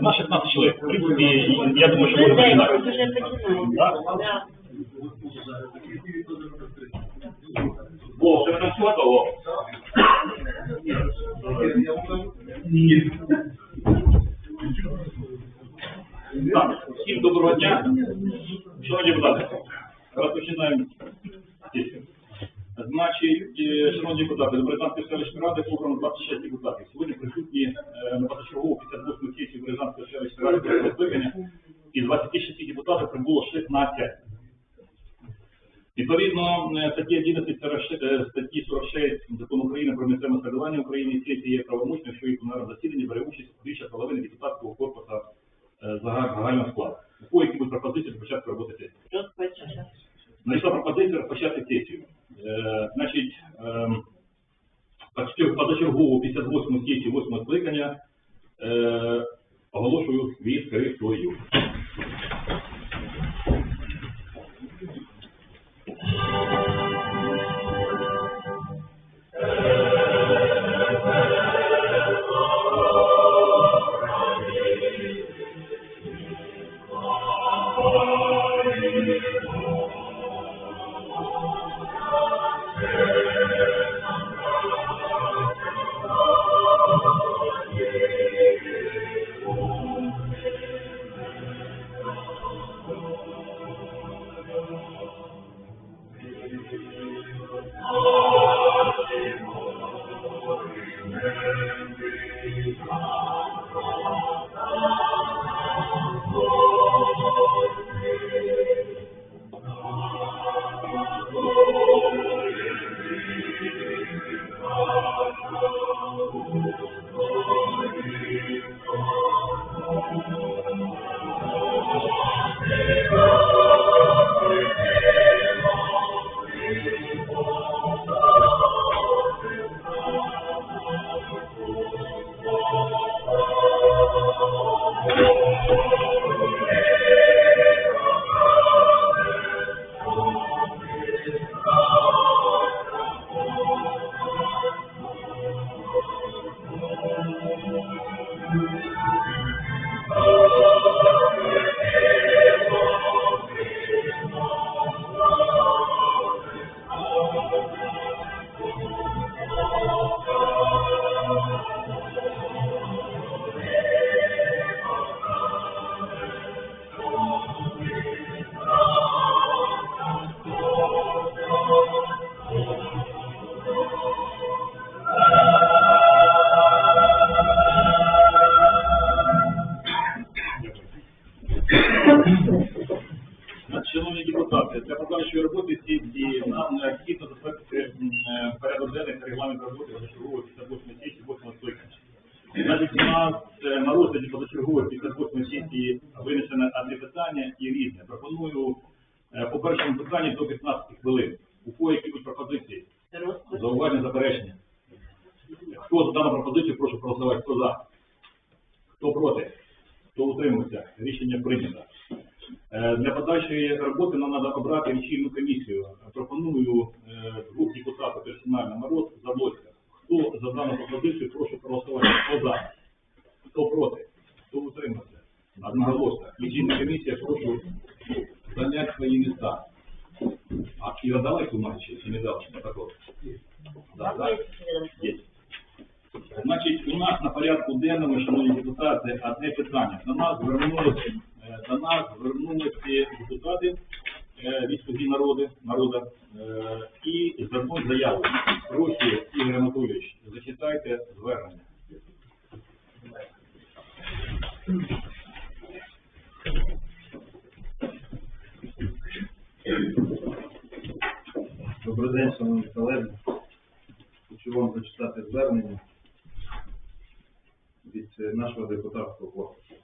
На 16 человек. В принципе, я думаю, что можно начинать. Да? О, все готово. Так, всім доброго дня. Шановні депутати, розпочинаємо. Значить, е, шановні депутати, до Березанської селищної ради обрано 26 депутатів. Сьогодні присутні е, на позачергову 58 сесію Березанської селищної ради першого скликання. Із 26 депутатів прибуло 16. Відповідно, е, статті 11 е, статті 46 Закону України про місцеве самоврядування України сесії є правомочною, що і пленарне засідання бере участь більше половини депутатського корпусу е, загального складу. У кого які будуть пропозиції до початку роботи сесії? Знайшла пропозиція розпочати сесію. Е, значить, ем, позачергову 58 сесію 8 скликання оголошую відкритою. Пропозицію, прошу проголосувати. Хто за? Хто проти? Хто утримався? Одноголосно. Лічильна комісія, прошу зайняти свої місця. А і дали бумаги ще, чи не дали протокол? Значить, у нас на порядку денному, шановні депутати, одне питання. До нас звернулися, е, до нас звернулися депутати від «Слуги народу, народу і звернуть заяву. Прошу, Ігор Анатолійович, зачитайте звернення. Добрий день, шановні колеги. Хочу вам зачитати звернення від е, нашого депутатського корпусу.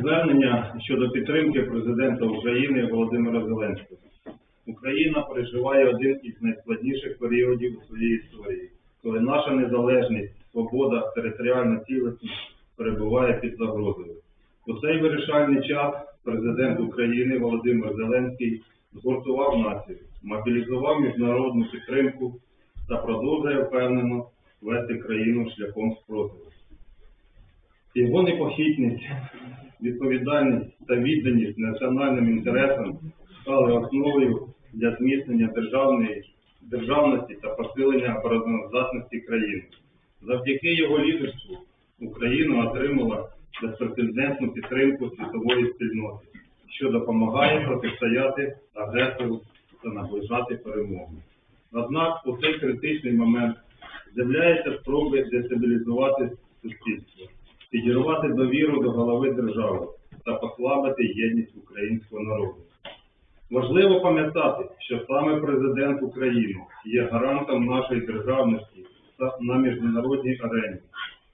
Звернення щодо підтримки президента України Володимира Зеленського. Україна переживає один із найскладніших періодів у своїй історії, коли наша незалежність, свобода, територіальна цілісність перебуває під загрозою. У цей вирішальний час президент України Володимир Зеленський згуртував націю, мобілізував міжнародну підтримку та продовжує впевнено вести країну шляхом спротиву. Його непохитність, відповідальність та відданість національним інтересам стали основою для зміцнення державної державності та посилення обороноздатності країни. Завдяки його лідерству Україна отримала безпрецедентну підтримку світової спільноти, що допомагає протистояти агресору та наближати перемогу. Однак у цей критичний момент з'являються спроби дестабілізувати суспільство, підірвати довіру до голови держави та послабити єдність українського народу. Важливо пам'ятати, що саме президент України є гарантом нашої державності на міжнародній арені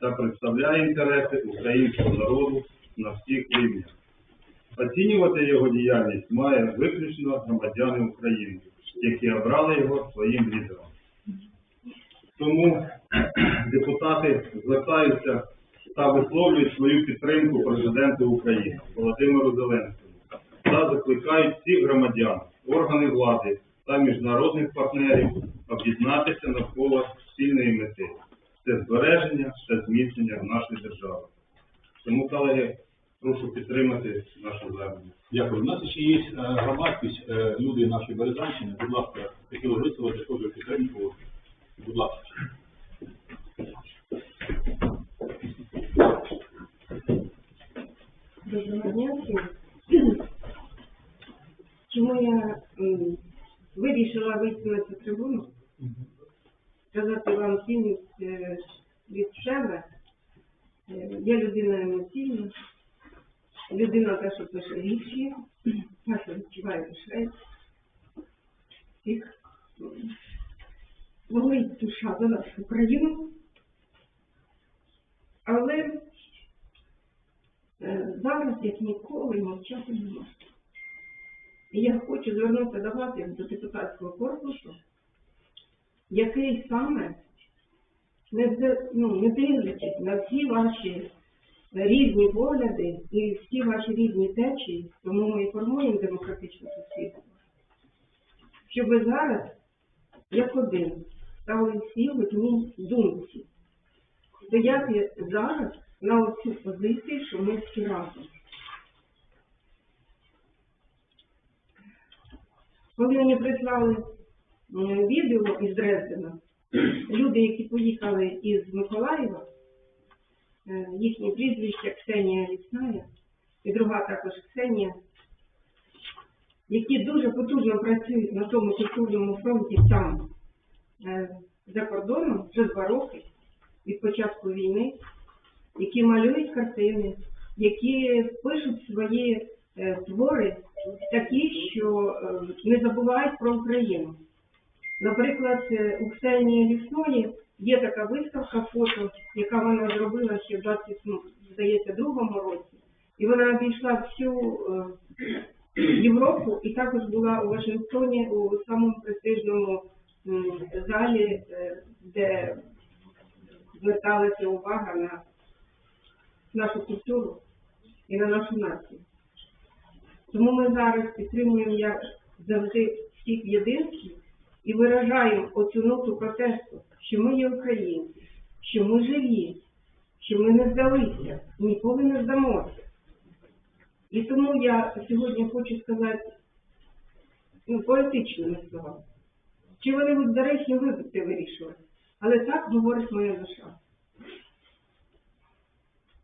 та представляє інтереси українського народу на всіх рівнях. Оцінювати його діяльність має виключно громадяни України, які обрали його своїм лідером. Тому депутати звертаються та висловлюють свою підтримку президенту України Володимиру Зеленському та закликають всіх громадян, органи влади та міжнародних партнерів об'єднатися навколо спільної мети це збереження та зміцнення нашої держави. Тому, колеги, прошу підтримати нашу звернення. Дякую. У нас ще є е, громадськість, е, люди нашої Березанщини. Будь ласка, хотіли висловити теж підтримку. Будь ласка. Доброго дня всім. Чому я вирішила вийти на цю трибуну? Сказати вам цінність е, від себе. Е, Я людина емоційна, людина та, що пише вірші, та, що відчуває душею. Всіх м, болить душа за нашу Україну. Але Е, зараз, як ніколи, мовчати не можна. І я хочу звернутися до вас, як до депутатського корпусу, який саме, не, вз- ну, не дивлячись на всі ваші різні погляди і всі ваші різні течії, тому ми і формуємо демократичне суспільство, щоб ви зараз, як один, стали всі в одній думці. Стояти зараз на оцю позицію, що ми всі разом. Коли мені прислали відео із Дрездена, люди, які поїхали із Миколаєва, е, їхні прізвища Ксенія Лісная і друга також Ксенія, які дуже потужно працюють на тому культурному фронті там, е, за кордоном, вже два роки від початку війни, які малюють картини, які пишуть свої е, твори такі, що не забувають про Україну. Наприклад, е, у Ксенії Лісної є така виставка фото, яка вона зробила ще в 20, ну, році. І вона обійшла всю е, Європу і також була у Вашингтоні у самому престижному залі, е, де зверталася увага на нашу культуру і на нашу націю. Тому ми зараз підтримуємо як завжди всіх в єдинстві і виражаємо оцю ноту протесту, що ми є українці, що ми живі, що ми не здалися, ніколи не здамося. І тому я сьогодні хочу сказати ну, поетичними словами. Чи вони будуть доречні, ви будете вирішувати. Але так говорить моя душа.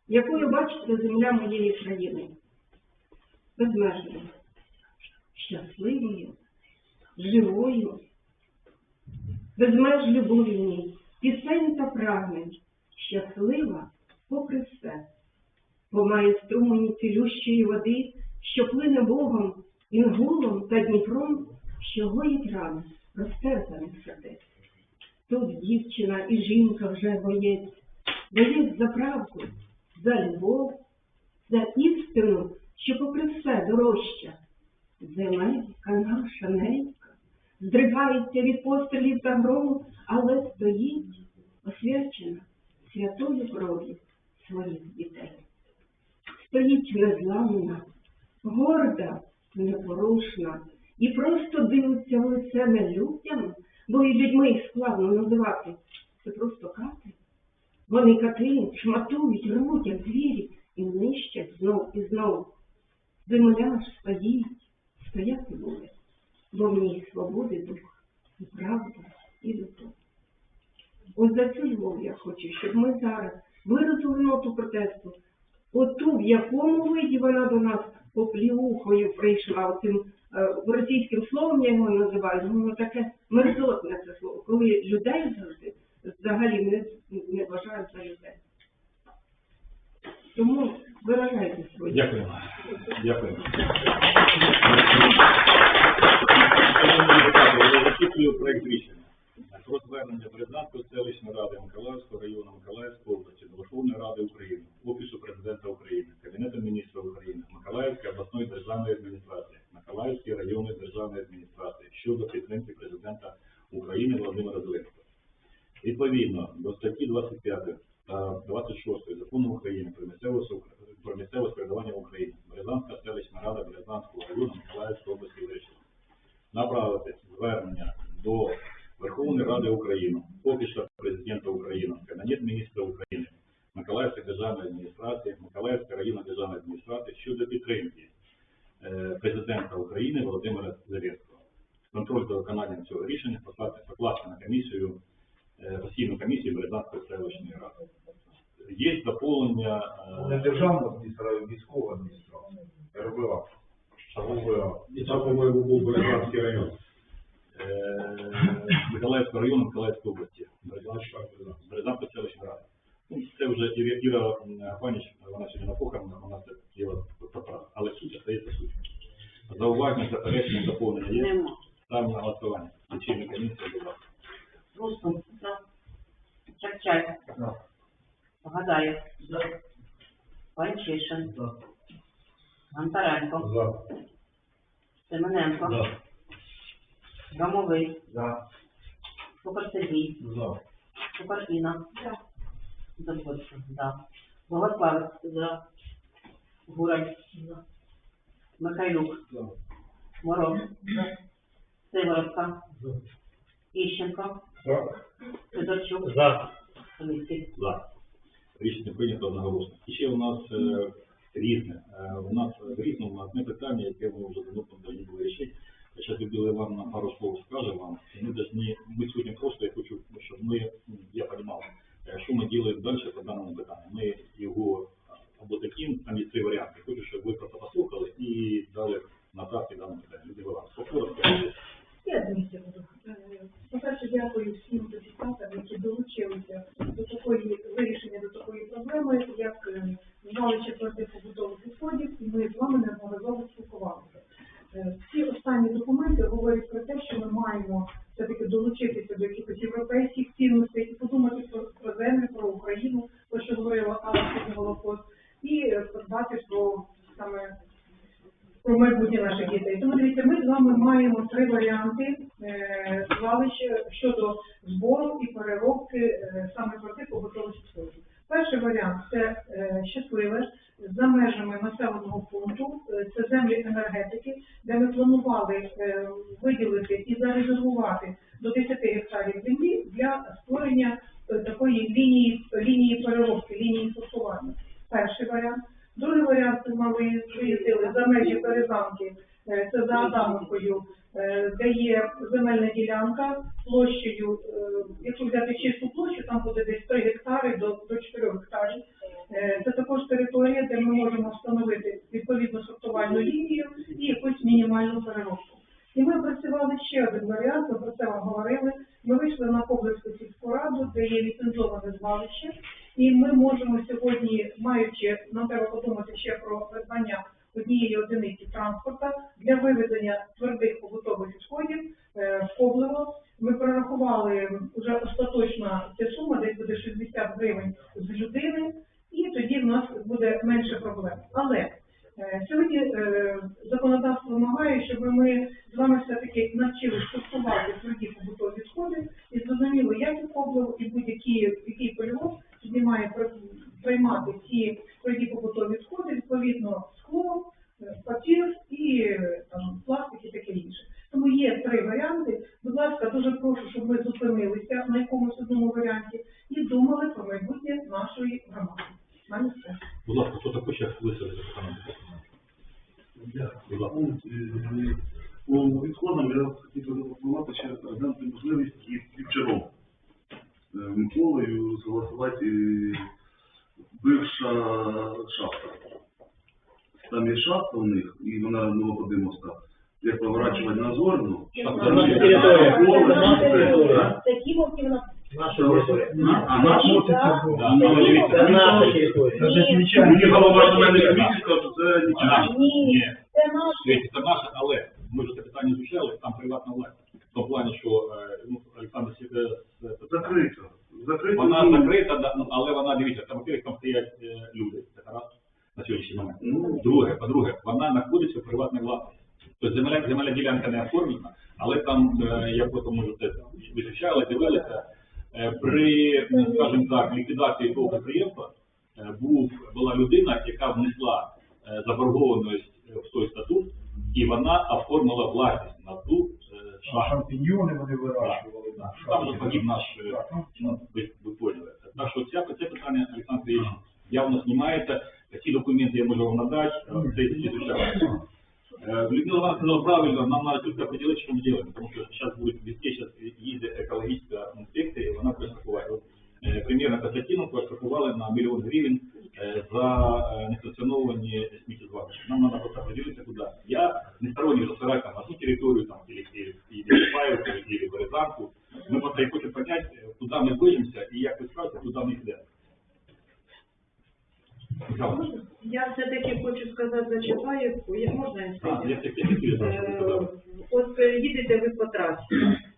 Якою бачите земля моєї країни? Безмежною, щасливою, живою, безмеж любові в ній, пісень та прагнень, щаслива попри все, бо має струмені цілющої води, що плине Богом, інгулом та Дніпром, що гоїть рани розтерзаних сердець. Тут дівчина і жінка вже боєць, боєць за правду, за любов, за істину, що попри все дорожча. Земелька наша ненька, здригається від пострілів та грому, але стоїть освячена святою кров'ю своїх дітей. Стоїть незламна, горда, непорушна і просто дивиться в лице не людям, бо і людьми їх складно називати. Це просто кати, Вони катують, шматують, рвуть, як звірі, і нищать знов і знов. Земля ж стоїть, стояти буде, бо ній свободи дух, і правда, і любов. Ось за цю любов я хочу, щоб ми зараз виразили ноту протесту. Оту, в якому виді вона до нас попліухою прийшла, оцим е, російським словом я його називаю, ну воно таке мерзотне це слово, коли людей завжди взагалі не, не вважають за людей. Тому виражайте свої. Дякую. Дякую. Проект рішення про звернення Березанської селищної ради Миколаївського району Миколаївської області до Верховної Ради України, Офісу Президента України, Кабінету міністрів України, Миколаївської обласної державної адміністрації, Миколаївської районної державної адміністрації щодо підтримки президента України Володимира Зеленського. Відповідно до статті 25 та 26 закону України про місцеве про місцеве самоврядування в Україні, Березанська селищна рада Березанського району Миколаївської області вирішила направити звернення до Верховної Ради України, Поки Президента України, Кабінет міністрів України, Миколаївської державної адміністрації, Миколаївської районної державної адміністрації щодо підтримки е, президента України Володимира Зеленського. Контроль за виконанням цього рішення послати покласти на комісію, е, постійну комісію Березанської селищної ради. Є доповнення Не е, державна адміністрація, а військова адміністрація. РВА. РВА. І це, по-моєму, був Березанський район. е, Миколаївського району Миколаївської області. Березанська Березанська селищна рада. Ну, це вже Іра, Іра м, Паніч, вона сьогодні на похоронах, вона це діло поправила. Але суть остається суть. Зауваження, заперечення, доповнення є. Нема. Ставимо на голосування. Лічильна комісія, будь ласка. Русун. За. Чакчай. За. Гадаєв. За. Панчишин. За. Гонтаренко. За. Семененко. За. Громовий. За. Шукар Сергій. За. Шукар Інна. Заборчик. За. Богославець. За. Гураль. За. Михайлюк. За. Мороз. За. Сиворотка. За. Іщенко. За. Федорчук. За. Лисик. За. Рішення прийнято одноголосно. І ще у нас е, різне. Е, у нас різному одне питання, яке ми вже давно повинні були рішити. Зараз Людмила Івановна пару слов скаже вам. І ми должны, ми сьогодні просто, я хочу, щоб ми, я розумів, що ми робимо далі по даному питанню. Ми його або таким, там є три варіанти. Хочу, щоб ви просто послухали і дали практиці даному питанню. Людмила Івановна, покоротко. Я думаю. Е, По-перше, дякую всім депутатам, які долучилися до такої вирішення до такої проблеми, як е, звалище твердих побутових відходів, і ми з вами неодноразово спілкувалися. Е, Всі останні документи говорять про те, що ми маємо все-таки долучитися до якихось європейських цінностей і подумати про, про землю, про Україну, про що говорила Алла сьогодні Голокост, і е, подбати про саме про майбутнє наших дітей. Тому дивіться, ми з вами маємо три варіанти е, звалища щодо збору і переробки е, саме твердих побутових відходів. Перший варіант це е, щасливе за межами населеного пункту, е, це землі енергетики, де ми планували е, виділити і зарезервувати до 10 гектарів землі для створення е, такої лінії, лінії переробки, лінії сортування. Перший варіант. Другий варіант це ми виїз- виїздили за межі Березанки, е, це за Адамовкою, е, де є земельна ділянка площею, е, якщо взяти чисту площу, там буде десь 3 гектари до, до 4 гектарів. Е, Це також територія, де ми можемо встановити відповідну сортувальну лінію і якусь мінімальну переробку. І ми опрацювали ще один варіант, ми про це вам говорили. Ми вийшли на Коблевську сільську раду, де є ліцензоване звалище, і ми можемо сьогодні, маючи, нам треба подумати ще про придбання однієї одиниці транспорта для вивезення твердих побутових відходів е, в Коблево. Ми прорахували вже остаточна ця сума, десь буде 60 гривень з людини, і тоді в нас буде менше проблем. Але е, сьогодні е, законодавство вимагає, щоб ми з вами все-таки навчили сортувати тверді побутові відходи і зрозуміло, як і Коблево, і будь-який який тоді має приймати ці тверді побутові відходи, відповідно, скло, е, папір і е, там, пластик і таке інше. Тому є три варіанти. Будь ласка, дуже прошу, щоб ми зупинилися на якомусь одному варіанті і думали про майбутнє хоче висловити пане Будь ласка. По відходам я хотів би запропонувати ще дати можливість і Кіпчаром е, Миколою согласувати е, бивша шахта. Там є шахта у них, і вона була по моста. Як поворачувати на Зорну, Шахта там наша є територія. така школа, Наша це- територія. а? Такі вовки в нас. Наша територія. На- А наша Да, ну, дивіться, Це наша територія. Мені голова земельної комісії сказав, що це нічого. Наша. Ні, Ні. це наш. Дивіться, це наше, але ми вже це питання звучали, там приватна власність. В тому плані, що е, ну, Олександр Сі- е, з- Закрито. Вона ну, закрита, да, ну, але вона, дивіться, там, во-первых, там стоять е, люди, це раз, на сьогоднішній момент. Ну, Друге, по-друге, вона знаходиться в приватній власності. Тобто земля, земельна ділянка не оформлена, але там, е, я потім може це вивчали, дивилися, е, при, е, скажімо так, ліквідації того підприємства е, був, була людина, яка внесла е, заборгованість в той статут, і вона оформила власність на ту е, шахту. Шампіньйони вони вирощували. Да. Там же погиб наш, е, ну, ви, ви поняли. Так що ця, це питання, Олександр Сергійович, явно знімається. Ці документи я можу вам надати, е, це і изучали. Э, Людмила Ивановна сказала правильно, нам надо только определить, что мы делаем, потому что сейчас будет везде сейчас ездит экологическая инспекция, и она проштрафует. Вот, э, примерно Касатину проштрафували на миллион гривен э, за э, несанкционирование сміттєзвалища. Нам надо просто определиться, куда. Я не сторонник засирать там одну территорию, там, или Березанку. Мы просто и хотим понять, э, куда мы движемся, и як ви скажете, куда мы йдемо. Михайло, Я все-таки хочу сказати за Чапаєвку, як можна я а, скажу? я всіх всіх Е, сказав. От е, їдете ви по трасі,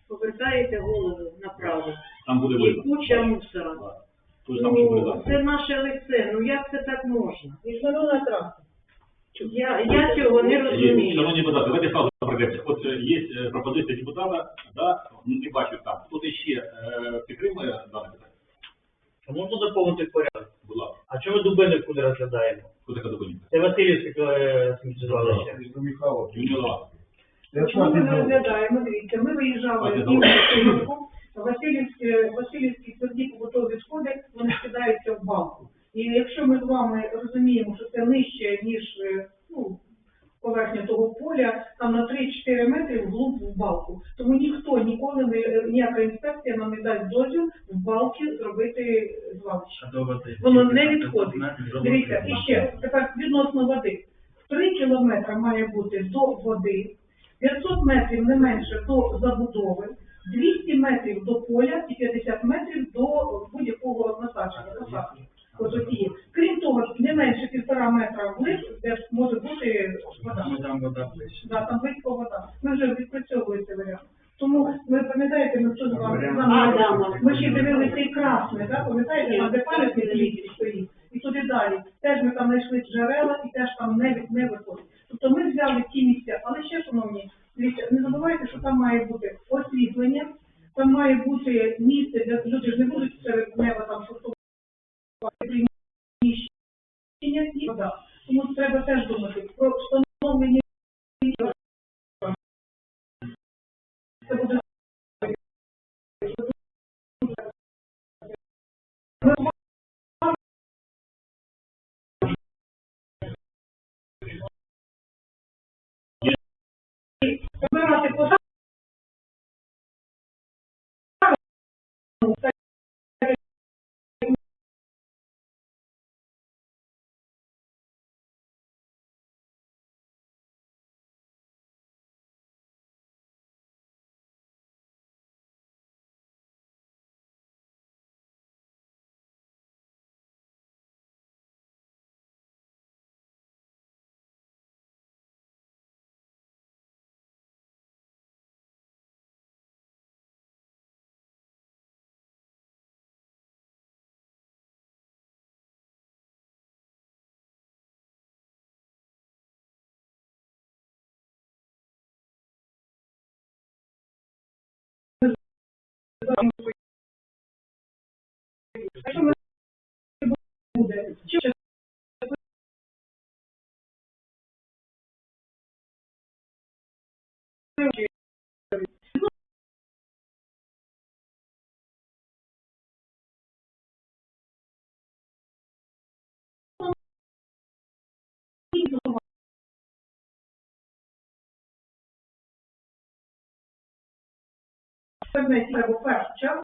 повертаєте голову направо, Там буде і видно. куча мусора. Да. Тож там, що Ну, Березанка. це наше лице, ну як це так можна? Міжнародна траса. Я, я цього не розумію. Шановні депутати, давайте сразу пройдемося. От е, є е, пропозиція депутата, да, ну, не бачу там. Хто ще е, підтримує дане питання? А можна доповнити порядок? Будь ласка, А чому ми Дубинівку не розглядаємо? хто така документ? Це Васильівське е, сміттєзвалище. До Михайлова. Людмила, Чому ми не розглядаємо? Дивіться, ми виїжджали в давайте. Іванівку, Васильівські, Васильівські тверді побутові відходи, вони скидаються в балку. І якщо ми з вами розуміємо, що це нижче, ніж е, ну, поверхня того поля, там на 3-4 метри вглуб в балку. Тому ніхто ніколи не ніяка інспекція нам не дасть дозвіл в балки зробити звалище. Воно не відходить. Дивіться, і ще тепер відносно води. Три кілометри має бути до води, 500 метрів не менше до забудови, 200 метрів до поля і 50 метрів до будь-якого насадження, посадки. От. Крім того, не менше півтора метра вглиб, де може бути вода. Там вода ближче. Да, там близько вода. Ми вже відпрацьовуємо цей варіант. Тому ви пам'ятаєте, ми що з вами А, да, ми- ми ще дивилися і красне, да? пам'ятаєте, там де пам'ятник ліків стоїть, і туди далі. Теж ми там знайшли джерела і теж там не, від- не виходить. Тобто ми взяли ті місця, але ще, шановні, дивіться, не забувайте, що там має бути освітлення, там має бути місце, де люди ж не будуть серед неба там шуртувати приміщення і вода. Тому треба теж думати про чи треба в першу чергу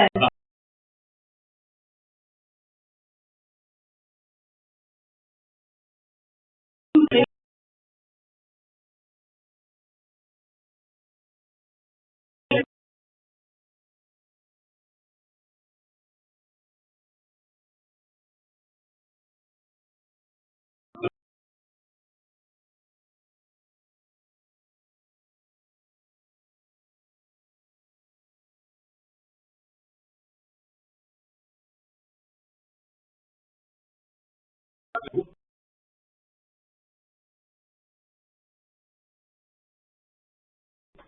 Thanks.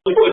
Ми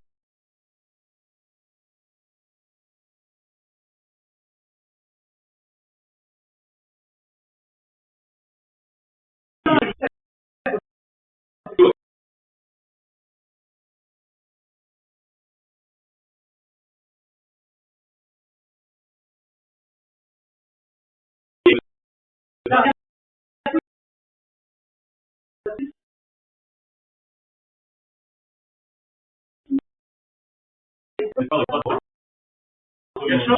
Якщо